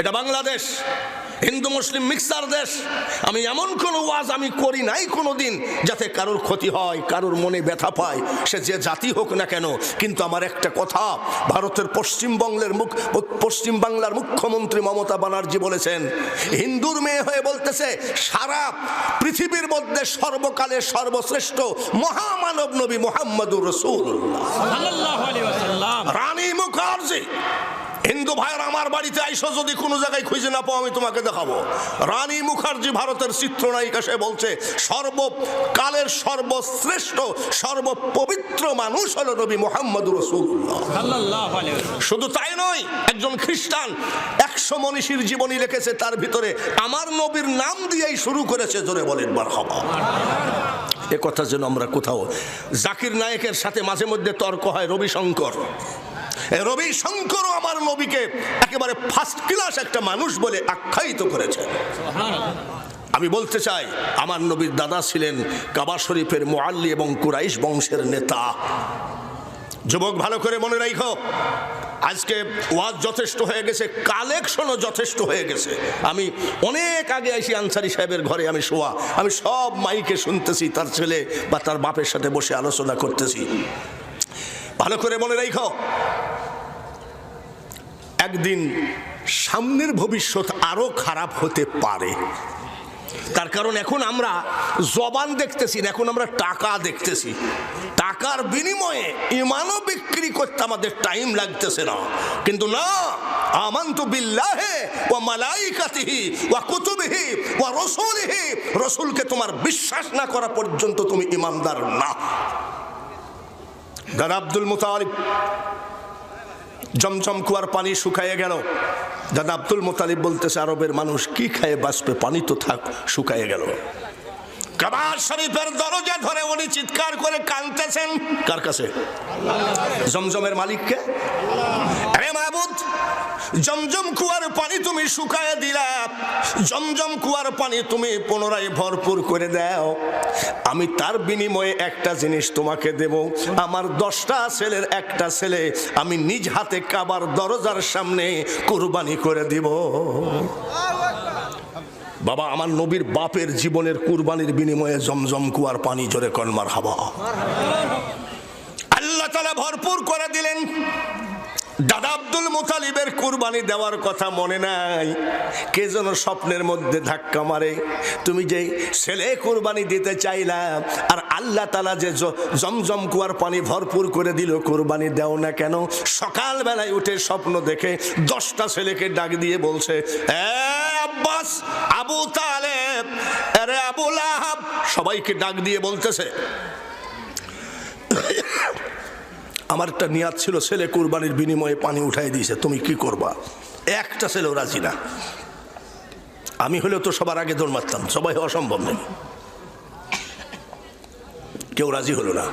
এটা বাংলাদেশ হিন্দু মুসলিম মিক্সার দেশ। আমি এমন কোনো ওয়াজ আমি করি নাই কোনো দিন যাতে কারোর ক্ষতি হয় কারোর মনে ব্যথা পায়। সে যে জাতি হোক না কেন কিন্তু আমার একটা কথা ভারতের পশ্চিমবঙ্গের মুখ পশ্চিম বাংলার মুখ্যমন্ত্রী মমতা ব্যানার্জি বলেছেন হিন্দুর মেয়ে হয়ে বলতেছে সারা পৃথিবীর মধ্যে সর্বকালের সর্বশ্রেষ্ঠ মহামানব নবী মোহাম্মদুর রসুল রানী মুখার্জি হিন্দু ভাইয়ের আমার বাড়িতে আইসো যদি কোনো জায়গায় খুঁজে না পাও আমি তোমাকে দেখাবো। রানী মুখার্জি ভারতের চিত্রনায়িকা সে বলছে সর্বকালের সর্বশ্রেষ্ঠ সর্বপবিত্র মানুষ হলো নবী মোহাম্মদ রসুল্লাহ শুধু তাই নয় একজন খ্রিস্টান একশো মনীষীর জীবনী লিখেছে তার ভিতরে আমার নবীর নাম দিয়েই শুরু করেছে জোরে বলেন বার হবা এ কথা যেন আমরা কোথাও জাকির নায়কের সাথে মাঝে মধ্যে তর্ক হয় রবিশঙ্কর। এ রবিশঙ্করও আমার নবীকে একেবারে ফার্স্ট ক্লাস একটা মানুষ বলে আখ্যায়িত করেছে আমি বলতে চাই, আমার নবীর দাদা ছিলেন কাবা শরীফের মোয়াল্লি এবং কুরাইশ বংশের নেতা। যুবক, ভালো করে মনে রাখো আজকে ওয়াজ যথেষ্ট হয়ে গেছে, কালেকশনও যথেষ্ট হয়ে গেছে। আমি অনেক আগে আইসি আনসারি সাহেবের ঘরে, আমি শোয়া, আমি সব মাইকে শুনতেছি, তার ছেলে বা তার বাপের সাথে বসে আলোচনা করতেছি। ভালো করে মনে রাখো একদিন সামনের ভবিষ্যৎ আরও খারাপ হতে পারে। তার কারণ এখন আমরা জবান দেখতেছি না, এখন আমরা টাকা দেখতেছি। টাকার বিনিময়ে ইমানও বিক্রি করতে আমাদের টাইম লাগতেছে না। কিন্তু না, আমান্তু বিল্লাহে ও মালাইকাতিহি ও কুতুবিহি ও রসুলিহি, রসুলকে তোমার বিশ্বাস না করা পর্যন্ত তুমি ইমানদার না। দাদা আব্দুল মুতালিব জমজম কুয়ার পানি শুকাইয়ে গেল। দাদা আব্দুল মোতালিব বলতেছে, আরবের মানুষ কি খায় বাঁচবে? পানি তো থাক, শুকাইয়ে গেল। দরজা ধরে উনি চিৎকার করে কার কাছে? জমজমের মালিককে? আরে পানি তুমি শুকায় দিলা। পানি তুমি পুনরায় ভরপুর করে আমি তার বিনিময়ে একটা জিনিস তোমাকে দেব। আমার দশটা ছেলের একটা ছেলে আমি নিজ হাতে কাবার দরজার সামনে কুরবানি করে দিব। বাবা, আমার নবীর বাপের জীবনের কুরবানির বিনিময়ে জমজম কুয়ার পানি জোরে কলমার হাবা আল্লাহ তালা ভরপুর করে দিলেন। দাদা আব্দুল মুতালিবের কুরবানি দেওয়ার কথা মনে নাই। কে যেন স্বপ্নের মধ্যে ধাক্কা মারে। তুমি যে ছেলে কুরবানি দিতে চাইলাম আর আল্লাহ তালা যে জমজম কুয়ার পানি ভরপুর করে দিল, কুরবানি দেও না কেন? সকালবেলায় উঠে স্বপ্ন দেখে দশটা ছেলেকে ডাক দিয়ে বলছে, "এ আব্বাস আবু তালেব আরে আবু লাহাব সবাইকে ডাক দিয়ে বলতেছে আমার একটা নিয়াত ছিল ছেলে কুরবানির বিনিময়ে পানি উঠাই দিয়েছে তুমি কি করবা? একটা ছেলেও রাজি না। আমি হলেও তো সবার আগে দৌড় মারতাম সবাই অসম্ভব নেই। কেউ রাজি হলো না।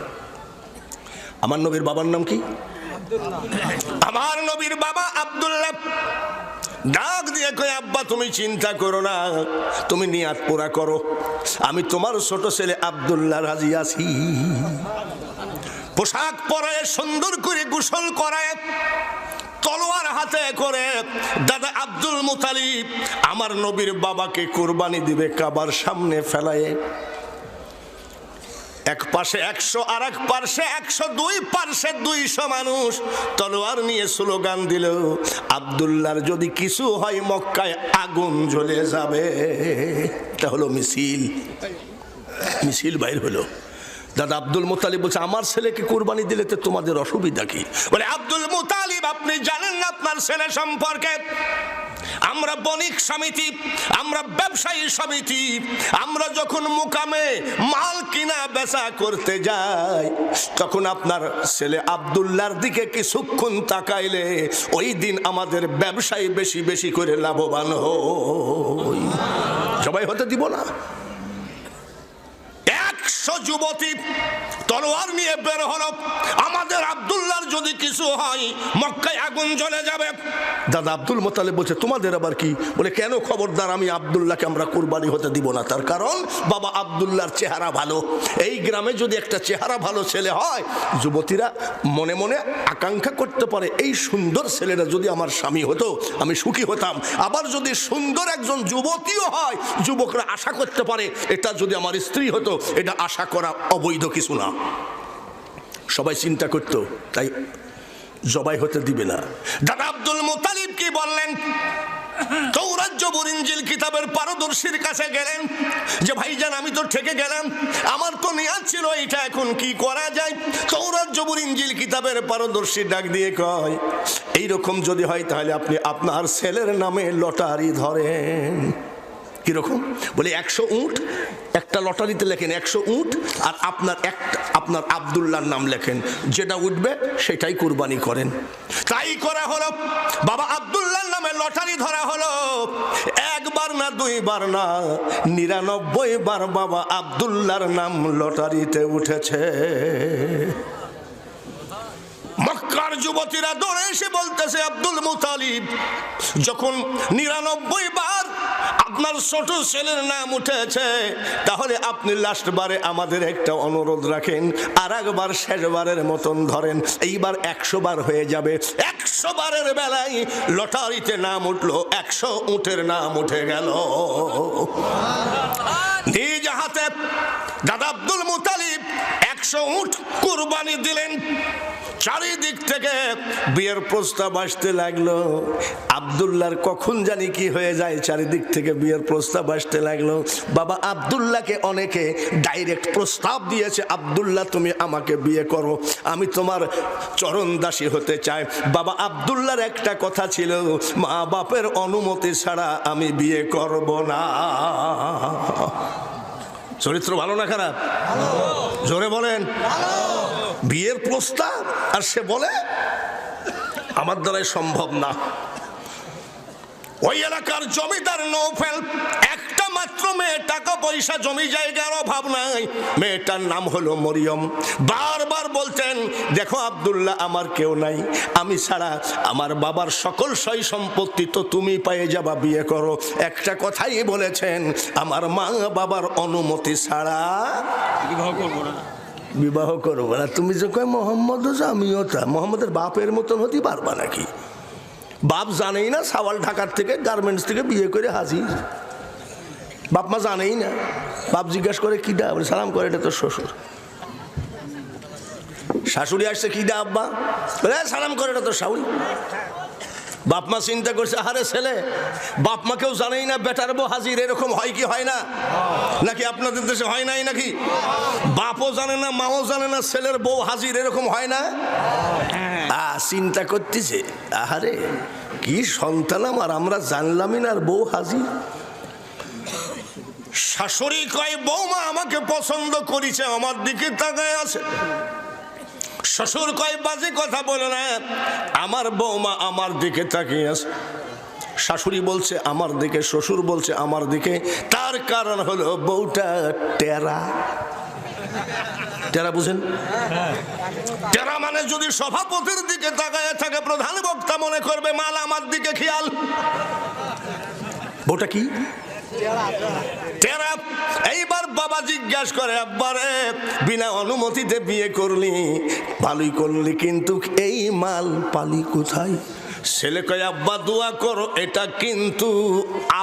আমার নবীর বাবার নাম কি? আমার নবীর বাবা আব্দুল্লাহ। ডাক দিয়ে কই আব্বা, তুমি চিন্তা করো না, তুমি নিয়াত পুরা করো। আমি তোমার ছোট ছেলে আব্দুল্লাহ রাজি আছি। পোশাক পরে সুন্দর করে গোসল করায় তলোয়ার হাতে করে, দাদা আব্দুল মুতালিব, আমার নবীর বাবাকে কুরবানি দিবে কাবার সামনে ফেলায়। এক পাশে একশো আর এক পার্শ্বে একশো দুই, পার্শ্বে দুইশো মানুষ। তলোয়ার নিয়ে স্লোগান দিল আবদুল্লার যদি কিছু হয় মক্কায় আগুন জ্বলে যাবে। এটা হলো মিছিল। মিছিল বাইর হলো। দাদা আব্দুল মোতালিব বলছে, আমার ছেলেকে কোরবানি দিলে তো তোমাদের অসুবিধা কি? বলে, আব্দুল মোতালিব, আপনি জানেন না আপনার ছেলে সম্পর্কে? আমরা বণিক সমিতি, আমরা ব্যবসায়ী সমিতি, আমরা যখন মুকামে মাল কিনা বেচা করতে যাই, তখন আপনার ছেলে আবদুল্লার দিকে কিছুক্ষণ তাকাইলে ওই দিন আমাদের ব্যবসায়ী বেশি বেশি করে লাভবান হই সবাই হতে দিব না। একশো যুবতী, তলোয়ার নিয়ে বের হলো। আমাদের আব্দুল আব্দুল্লাহর যদি কিছু হয়, মক্কায় আগুন জ্বলে যাবে। দাদা আব্দুল মোতালেব বলছে, তোমাদের আবার কি? বলে, কেন খবরদার, আমি আব্দুল্লাহকে আমরা কুরবানি হতে দিব না। তার কারণ, বাবা আব্দুল্লাহর চেহারা ভালো। এই গ্রামে যদি একটা চেহারা ভালো ছেলে হয়, যুবতীরা মনে মনে আকাঙ্ক্ষা করতে পারে, এই সুন্দর ছেলেটা যদি আমার স্বামী হতো, আমি সুখী হতাম। আবার যদি সুন্দর একজন যুবতীও হয়, যুবকরা আশা করতে পারে, এটা যদি আমার স্ত্রী হতো, এটা আশা করা অবৈধ কিছু না। সবাই চিন্তা করতো, তাই জবাই হতে দিবে না। দাদা আব্দুল মুতালিব কি বললেন? ইঞ্জিল কিতাবের পারদর্শীর কাছে গেলেন, যে, ভাইজান, আমি তো ঠেকে গেলাম। আমার তো নেয়াজ ছিল এটা এখন কি করা যায়? তৌরাত ইঞ্জিল কিতাবের পারদর্শী ডাক দিয়ে কয়, এইরকম যদি হয়, তাহলে আপনি আপনার ছেলের নামে লটারি ধরেন। কীরকম? বলে, একশো উঁট একটা লটারিতে লেখেন একশো উঁট আর আপনার একটা আপনার আবদুল্লাহর নাম লেখেন। যেটা উঠবে সেটাই কুরবানি করেন। তাই করা হলো। বাবা আবদুল্লাহর নামে লটারি ধরা হলো। একবার না, দুইবার না, নিরানব্বই বার বাবা আবদুল্লাহর নাম লটারিতে উঠেছে। মক্কার যুবতীরা দৌড়ে এসে বলতেছে, আব্দুল মুতালিব, যখন নিরানব্বই বার আপনার ছোট ছেলের নাম উঠেছে। তাহলে আপনি লাস্ট বারে আমাদের একটা অনুরোধ রাখেন, আর একবার শেষবারের মতন ধরেন, এইবার একশো বার হয়ে যাবে। একশো বারের বেলায় লটারিতে নাম উঠল, একশো উঠের নাম উঠে গেল। নিজ হাতে দাদা আব্দুল মুতালিব একশো উঠ কুরবানি দিলেন। চারিদিক থেকে বিয়ের প্রস্তাব আসতে লাগল। আবদুল্লার কখন জানি কি হয়ে যায় চারিদিক থেকে বিয়ের প্রস্তাব আসতে লাগল। বাবা আবদুল্লাহকে অনেকে ডাইরেক্ট প্রস্তাব দিয়েছে আবদুল্লাহ তুমি আমাকে বিয়ে করো আমি তোমার চরণ দাসী হতে চাই। বাবা আবদুল্লার একটা কথা ছিল মা বাপের অনুমতি ছাড়া আমি বিয়ে করব না। চরিত্র ভালো না খারাপ? জোরে বলেন। বিয়ের প্রস্তাব? আর সে বলে, আমার দ্বারাই সম্ভব না। ওই এলাকার জমিদার নৌফেল, একটা মাত্র মেয়ে টাকা পয়সা জমি জায়গার অভাব নাই। মেয়েটার নাম হলো মরিয়ম। বারবার বলতেন, দেখো আব্দুল্লাহ, আমার কেউ নাই। আমি ছাড়া আমার বাবার সকল সই সম্পত্তি তো তুমি পেয়ে যাবা, বিয়ে করো। একটা কথাই বলেছেন, আমার মা বাবার অনুমতি ছাড়া করব না। বিবাহ করব না। তুমি যে কয়, মোহাম্মদ আমিও তা। মোহাম্মদের বাপের মতন হতে পারবা নাকি? বাপ জানেই না, সাওয়াল ঢাকার থেকে গার্মেন্টস থেকে বিয়ে করে হাজির। বাপ মা জানেই না। বাপ জিজ্ঞাসা করে, কি দা? সালাম করে, এটা তোর শ্বশুর। শাশুড়ি আসছে, কি দা আব্বা? বলে সালাম করে, এটা তোর শাশুড়ি। বাপ মা চিন্তা করছে, আরে ছেলে, বাপ মা কেউ জানেই না বেটার বউ হাজির, এরকম হয় কি হয় না? নাকি আপনাদের দেশে হয় নাই নাকি? বাপও জানে না, মাও জানে না, ছেলের বউ হাজির, এরকম হয় না? চিন্তা করতেছে, আহারে, কি সন্তান আমার, আমরা জানলামই না আর বউ হাজির? শাশুড়ি কয়, বৌমা আমাকে পছন্দ করেছে, আমার দিকে তাকায় আছে। শ্বশুর কয়, বাজে কথা বলে না। আমার বৌমা আমার দিকে তাকিয়ে আছে। শাশুড়ি বলছে, আমার দিকে। শ্বশুর বলছে, আমার দিকে। তার কারণ হলো বউটা টেরা। টেরা বুঝেন? টেরা মানে যদি সভাপতির দিকে তাকায় থাকে, প্রধান বক্তা মনে করবে, মাল আমার দিকে খেয়াল। বউটা কি? এইবার বাবা জিজ্ঞাসা করে, আব্বারে, বিনা অনুমতিতে বিয়ে করলি, ভালোই করলি, কিন্তু এই মাল পালি কোথায়? ছেলে কয়, আব্বা, দোয়া করো, এটা কিন্তু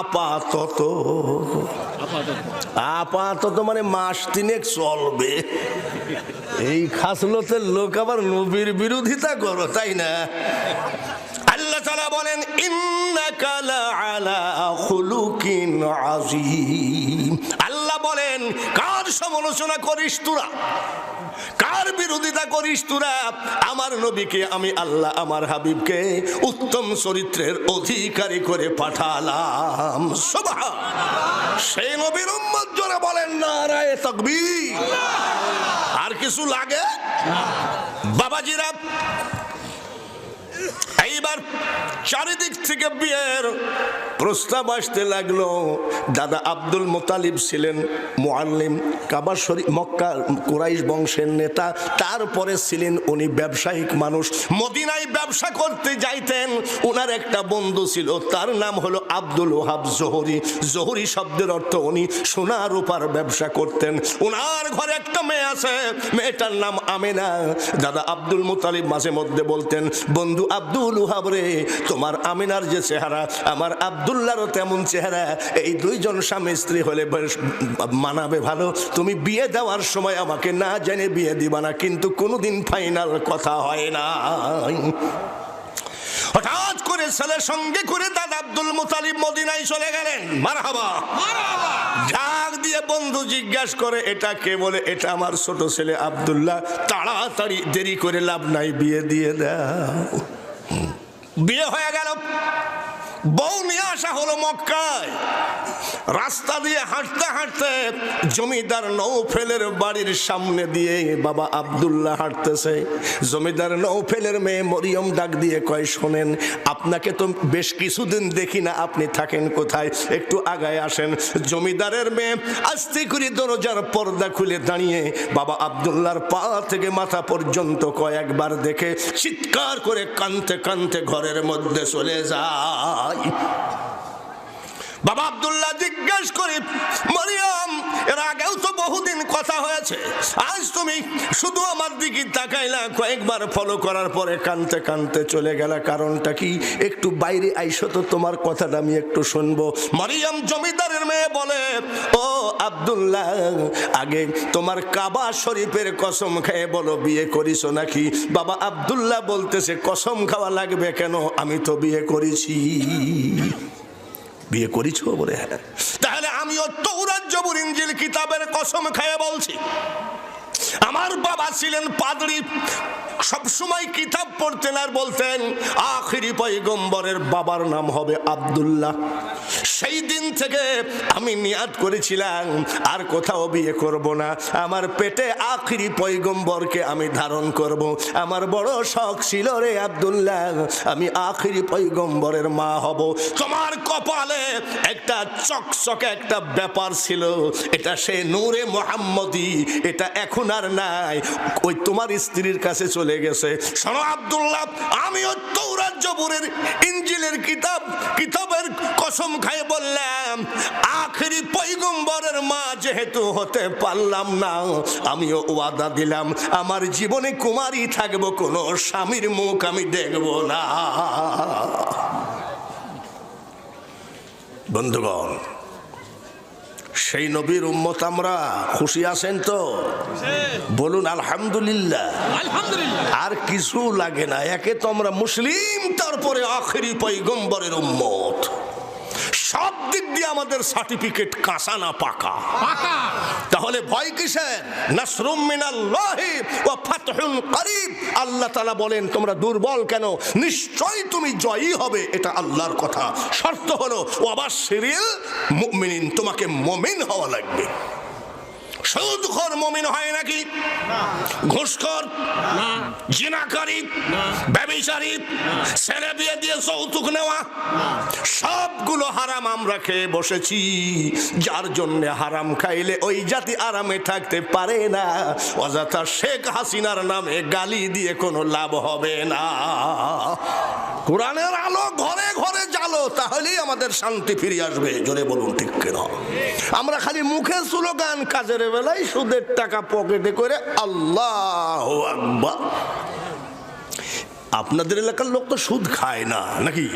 আপাতত। আপাতত মানে মাস তিনেক চলবে। এই খাসলতের লোক আবার নবীর বিরোধিতা করো, তাই না? আল্লাহ বলেন আযীম। আল্লাহ বলেন, কার সমালোচনা করিস তোরা? কার বিরোধিতা করিস তোরা? আমার নবীকে আমি আল্লাহ আমার হাবিবকে উত্তম চরিত্রের অধিকারী করে পাঠালাম। সুবহান। সেই নবীর উম্মত জোরে বলেন, নারায়ে তাকবীর। আর কিছু লাগে? বাবাজিরা এইবার চারিদিক থেকে বিয়ের প্রস্তাব আসতে লাগল। দাদা আব্দুল মোতালিব ছিলেন মোয়াল্লিম কাবা শরীফ, মক্কা কুরাইশ বংশের নেতা। তারপরে ছিলেন উনি ব্যবসায়িক মানুষ। মদিনায় ব্যবসা করতে যাইতেন। ওনার একটা বন্ধু ছিল, তার নাম হলো আব্দুল ওহাব জোহরি। জোহরি শব্দের অর্থ উনি সোনা রূপার ব্যবসা করতেন। ওনার ঘরে একটা মেয়ে আছে, মেয়েটার নাম আমেনা। দাদা আব্দুল মুতালিব মাঝে মধ্যে বলতেন, বন্ধু আব্দুল ওহাব রে তোমার আমিনার যে চেহারা আমার আব্দুল্লাহরও তেমন চেহারা। এই দুইজন স্বামী স্ত্রী হলে মানাবে ভালো। তুমি বিয়ে দেওয়ার সময় আমাকে না জেনে বিয়ে দিবা না কিন্তু কোনোদিন ফাইনাল কথা হয় না। হঠাৎ করে ছেলের সঙ্গে করে দাদা আব্দুল মুতালিব মদিনায় চলে গেলেন। মারহাবা। ঝাঁক দিয়ে বন্ধু জিজ্ঞাসা করে এটা কে বলে? এটা আমার ছোট ছেলে আব্দুল্লাহ। তাড়াতাড়ি দেরি করে লাভ নাই বিয়ে দিয়ে দাও। বিয়ে হয়ে গেল। বউ নিয়ে আসা হলো মক্কায়। রাস্তা দিয়ে হাঁটতে হাঁটতে জমিদার নৌফেলের বাড়ির সামনে দিয়ে বাবা আব্দুল্লাহ হাঁটতেছে। জমিদার নৌফেলের মেয়ে মরিয়ম ডাক দিয়ে কয়, শোনেন, আপনাকে তো বেশ কিছুদিন দেখি না, আপনি থাকেন কোথায়? একটু আগায় আসেন। জমিদারের মেয়ে আস্তে করে দরজার পর্দা খুলে দাঁড়িয়ে বাবা আব্দুল্লাহর পা থেকে মাথা পর্যন্ত কয়েকবার দেখে চিৎকার করে কানতে কানতে ঘরের মধ্যে চলে যায়। হয় বাবা আবদুল্লাহ জিজ্ঞেস করি, মরিয়ম, এর আগেও তো বহুদিন কথা হয়েছে। আজ তুমি শুধু আমার দিকে তাকাইলা কয়েকবার ফলো করার পরে কানতে কানতে চলে গেলা। কারণটা কি? একটু বাইরে আইসো তো তোমার কথাটা আমি একটু শুনব। মরিয়ম জমিদারের মেয়ে বলে, ও আব্দুল্লাহ, আগে তোমার কাবা শরীফের কসম খেয়ে বলো, বিয়ে করিছো নাকি? বাবা আব্দুল্লাহ বলতেছে, কসম খাওয়া লাগবে কেন? আমি তো বিয়ে করেছি। বিয়ে করিছ বলে? হ্যাঁ তাহলে আমিও তৌরাত জবুর ইঞ্জিল কিতাবের কসম খেয়ে বলছি। আমার বাবা ছিলেন পাদরি। সবসময় কিতাব পড়তেন আর বলতেন, আখিরি পৈগম্বরের বাবার নাম হবে আব্দুল্লাহ। সেই দিন থেকে আমি নিয়াদ করেছিলাম, আর কোথাও বিয়ে করব না। আমার পেটে আখিরি পৈগম্বরকে আমি ধারণ করব। আমার বড় শখ ছিল রে আব্দুল্লাহ, আমি আখিরি পৈগম্বরের মা হব। তোমার কপালে একটা চকচকে একটা ব্যাপার ছিল, এটা সে নূরে মোহাম্মদি, এটা এখন আর নাই। ওই তোমার স্ত্রীর কাছে চলে গেছে। শোনো আব্দুল্লাহ, আমিও তৌরাত জবুরের ইঞ্জিলের কিতাব, কিতাবের কসম খাই বললাম আখেরি পৈগম্বরের মা যেহেতু হতে পারলাম না আমিও ওয়াদা দিলাম আমার জীবনে কুমারী থাকব কোনো স্বামীর মুখ আমি দেখব না। বন্ধুগণ সেই নবীর উম্মত আমরা খুশি আছেন তো? বলুন আলহামদুলিল্লাহ। আলহামদুলিল্লাহ। আর কিছু লাগে না একে তো আমরা মুসলিম তারপরে আখেরি পৈগম্বরের উম্মত। সব দিক দিয়ে আমাদের সার্টিফিকেট কাঁচা না পাকা। তাহলে ভয় কিসের? নাসরুম মিনাল্লাহি ওয়া ফাতহুন করিব। আল্লাহ তাআলা বলেন তোমরা দুর্বল কেন? নিশ্চয়ই তুমি জয়ী হবে। এটা আল্লাহর কথা। শর্ত হলো ও ওয়াবাশশিরিল মুমিনিন তোমাকে মুমিন হওয়া লাগবে। সুদখোর মুমিন হয় নাকি? ঘুষখোর? জিনাকারী। ব্যবিচারী? ছেলে বিয়ে দিয়ে যৌতুক নেওয়া? সবগুলো হারাম আমরা খেয়ে বসেছি। যার জন্য হারাম খাইলে ওই জাতি আরামে থাকতে পারে না। অযথা শেখ হাসিনার নামে গালি দিয়ে কোনো লাভ হবে না। কোরআনের আলো ঘরে ঘরে জালো তাহলেই আমাদের শান্তি ফিরে আসবে। জোরে বলুন, ঠিক কেন? আমরা খালি মুখে স্লোগান, কাজের বেলায় সুদের টাকা পকেটে করে আল্লাহ আপনাদের এলাকার লোক তো সুদ খায় না, নাকি?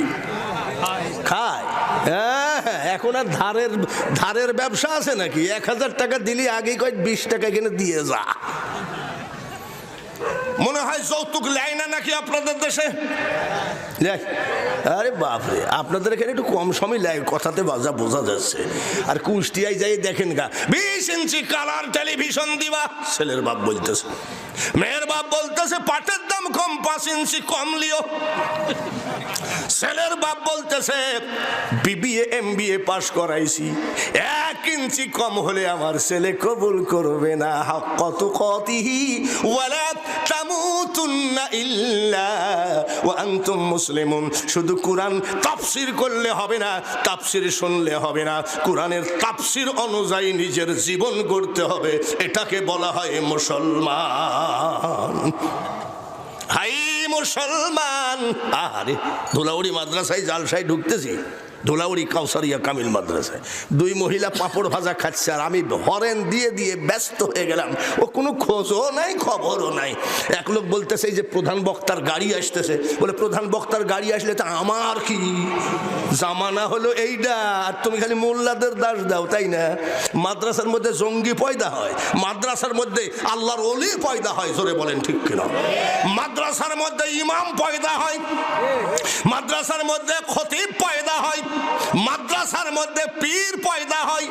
খায়। হ্যাঁ এখন আর ধারের ধারের ব্যবসা আছে নাকি? এক হাজার টাকা দিলি আগে কয়েক বিশ টাকা এখানে দিয়ে যা। মনে হয় যৌতুক লেয় না নাকি আপনাদের দেশে? লেয়। আরে বাপরে, আপনাদের এখানে একটু কম সময় লাগে কথাতে বাজা বোঝা যাচ্ছে। আর কুষ্টিয়ায় যাই দেখেন গা, বিশ ইঞ্চি কালার টেলিভিশন দিবা, ছেলের বাপ বলতেছে। মেয়ের বাপ বলতেছে, পাটের দাম কম, পাঁচ ইঞ্চি কম লিও। ছেলের বাপ বলতেছে, বিবিএ এম পাস করাইছি। এক ইঞ্চি কম হলে আমার ছেলে কবুল করবে না। কত কতিহি ওয়ালা তামুতুন্না ইল্লা ওয়া শুধু কোরআন তাফসির করলে হবে না, তাফসির শুনলে হবে না। কোরআনের তাফসির অনুযায়ী নিজের জীবন গড়তে হবে। এটাকে বলা হয় মুসলমান। মুসলমান। আরে ধুলাউড়ি মাদ্রাসায় জালসায় ঢুকতেছি। ধুলাউড়ি কাউসারিয়া কামিল মাদ্রাসায়। দুই মহিলা পাপড় ভাজা খাচ্ছে আর আমি হরেন দিয়ে দিয়ে ব্যস্ত হয়ে গেলাম। ও কোনো খোঁজও নাই, খবরও নাই। এক লোক বলতেছে যে প্রধান বক্তার গাড়ি আসতেছে। বলে, প্রধান বক্তার গাড়ি আসলে তা আমার কি? জামানা হলো এইটা আর তুমি খালি মোল্লাদের দাস দাও, তাই না? মাদ্রাসার মধ্যে জঙ্গি পয়দা হয়। মাদ্রাসার মধ্যে আল্লাহর অলি পয়দা হয়, জোরে বলেন ঠিক কিনা? মাদ্রাসার মধ্যে ইমাম পয়দা হয়। মাদ্রাসার মধ্যে খতিব পয়দা হয়। মাদ্রাসার মধ্যে পীর পয়দা হয়।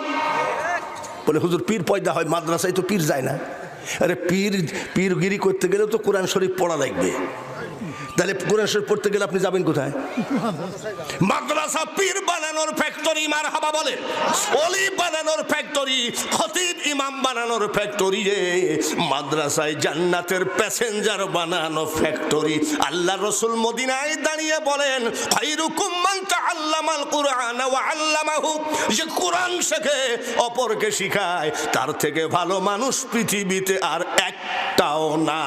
বলে, হুজুর, পীর পয়দা হয়, মাদ্রাসায় তো পীর যায় না। আরে, পীর, পীরগিরি করতে গেলে তো কোরআন শরীফ পড়া লাগবে। তাহলে কোরআন শরীফ পড়তে গেলে আপনি যাবেন কোথায়? মাদ্রাসা পীর বানানোর ফ্যাক্টরি মার হাবা বলে। অলি বানানোর ফ্যাক্টরি খতিব ইমাম বানানোর ফ্যাক্টরি রে। মাদ্রাসায় জান্নাতের প্যাসেঞ্জার বানানো ফ্যাক্টরি আল্লাহ রসুল মদিনায় দাঁড়িয়ে বলেন খাইরুকুম মান তাআল্লামাল কুরআন ওয়া আল্লামাহু। যে কোরআন শেখে, অপরকে শিখায়। তার থেকে ভালো মানুষ পৃথিবীতে আর একটাও না।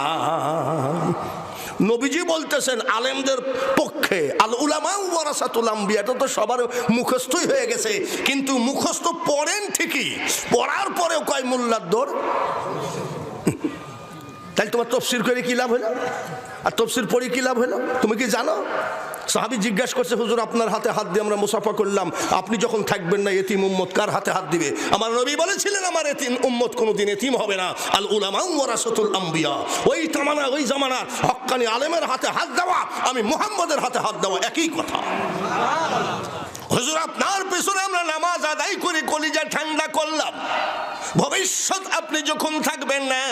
নবীজি বলতেছেন, আলেমদের পক্ষে আল উলামা ওয়ারাসাতুল আম্বিয়া এটা তো সবার মুখস্থই হয়ে গেছে। কিন্তু মুখস্থ পড়েন ঠিকই, পড়ার পরেও কয়, মোল্লার দৌড় তাহলে তোমার তফসির করে কি লাভ হলো? আর তফসির পড়ে কি লাভ হলো? তুমি কি জানো? সাহাবি জিজ্ঞাসা করছে, হুজুর, আপনার হাতে হাত দিয়ে আমরা মুসাফা করলাম। আপনি যখন থাকবেন না, এতিম উম্মত কার হাতে হাত দিবে? আমার নবী বলেছিলেন, আমার এতিম উম্মত কোনোদিন এতিম হবে না। আল উলামা ওয়ারাসাতুল আম্বিয়া। ওই তামানা, ওই জামানার হক্কানি আলেমের হাতে হাত দেওয়া, আমি মুহাম্মদের হাতে হাত দেওয়া একই কথা। হুজুর, আপনার পেছনে আমরা নামাজ আদায় করে কলিজা ঠান্ডা করলাম। ভবিষ্যৎ আপনি যখন থাকবেন না,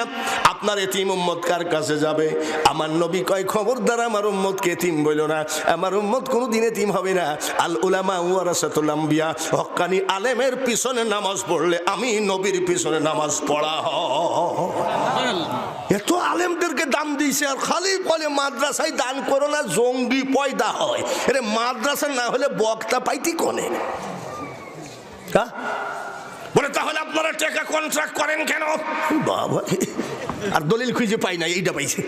আপনার এতিম উম্মত কার কাছে যাবে? আমার নবী কয়, খবরদার, আমার উম্মতকে এতিম বইল না। আমার উম্মত কোনো দিন এতিম হবে না। আল উলামা ওয়ারাসাতুল আম্বিয়া হক্কানি আলেমের পিছনে নামাজ পড়লে আমি নবীর পিছনে নামাজ পড়া হয়। এত আলেমদেরকে দাম দিয়েছে, আর খালি বলে, মাদ্রাসায় দান করো না, জঙ্গি পয়দা হয়। এরে, মাদ্রাসা না হলে বক্তা পাইতি কোনে? হ্যাঁ তাহলে আপনারা টাকা কন্ট্রাক্ট করেন কেন? বাবা আর দলিল খুঁজে পাই না এইটা পাইছে।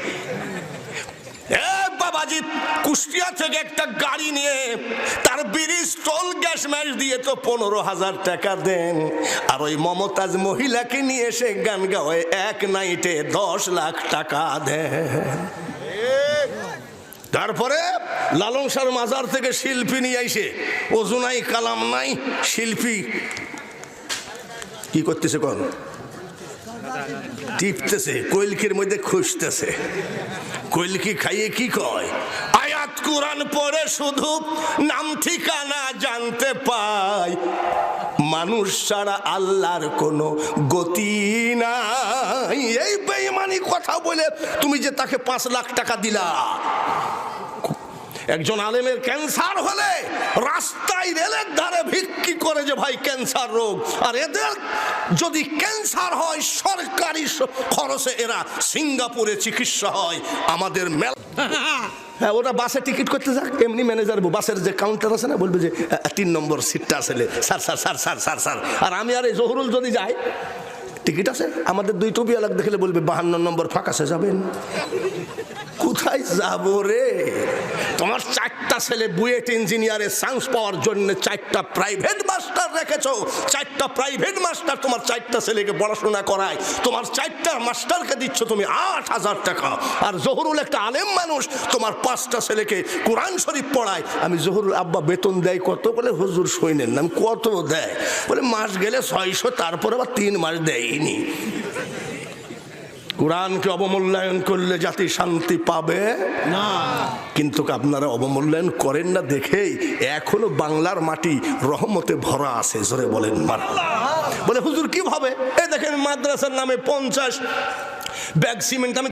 বাবাজি কুষ্টিয়া থেকে একটা গাড়ি নিয়ে তার ব্রিজ টোল গ্যাস ম্যাচ দিয়ে তো পনেরো হাজার টাকা দেন। আর ওই মমতাজ মহিলাকে নিয়ে এসে গান গাওয়ায় এক নাইটে দশ লাখ টাকা দেন। তারপরে লালন সার মাজার থেকে শিল্পী নিয়ে আইসে অজু নাই কালাম নাই শিল্পী কি করতেছে কোন? টিপতেছে, কৈলকির মধ্যে খুঁজতেছে। কৈলকি খাইয়ে কি কয়? আয়াত কোরআন পরে শুধু নাম ঠিকানা জানতে পাই মানুষ ছাড়া আল্লাহর কোনো গতি নাই। এই বেইমানি কথা বলে তুমি যে তাকে পাঁচ লাখ টাকা দিলা একজন আলেমের ক্যান্সার হলে রাস্তায় রেলের ধারে ভিক্ষি করে যে ভাই ক্যান্সার রোগ। আর এদের যদি ক্যান্সার হয়, সরকারি খরচে এরা সিঙ্গাপুরে চিকিৎসা হয়। আমাদের মেলা হ্যাঁ ওটা বাসে টিকিট করতে যাক, এমনি ম্যানেজার বাসের যে কাউন্টার আছে না, বলবে যে তিন নম্বর সিটটা আসলে sir sir sir sir sir sir. আর আমি আর এই জহুরুল যদি যাই, টিকিট আছে? আমাদের দুই টুপি আলাদা দেখলে বলবে, বাহান্ন নম্বর ফাঁকাসে যাবেন। কোথায় যাব রে? তোমার চারটা ছেলে বুয়েট ইঞ্জিনিয়ারের চান্স পাওয়ার জন্য চারটা প্রাইভেট মাস্টার রেখেছো। চারটা প্রাইভেট মাস্টার তোমার চারটা ছেলেকে পড়াশোনা করায়। তোমার চারটা মাস্টারকে দিচ্ছ তুমি আট হাজার টাকা। আর জহরুল একটা আলেম মানুষ, তোমার পাঁচটা ছেলেকে কোরআন শরীফ পড়ায়। আমি জহরুল আব্বা বেতন দেয় কত বলে? হুজুর সৈনেন নাম কত দেয়? বলে, মাস গেলে ছয়শো, তারপরে আবার তিন মাস দেয়নি। কোরআনকে অবমূল্যায়ন করলে জাতি শান্তি পাবে? না। কিন্তু আপনারা অবমূল্যায়ন করেন না দেখেই এখনও বাংলার মাটি রহমতে ভরা আছে জোরে বলেন মার বলে হুজুর কি ভাবে? এই দেখেন মাদ্রাসার নামে পঞ্চাশ ব্যাগ সিমেন্ট আমি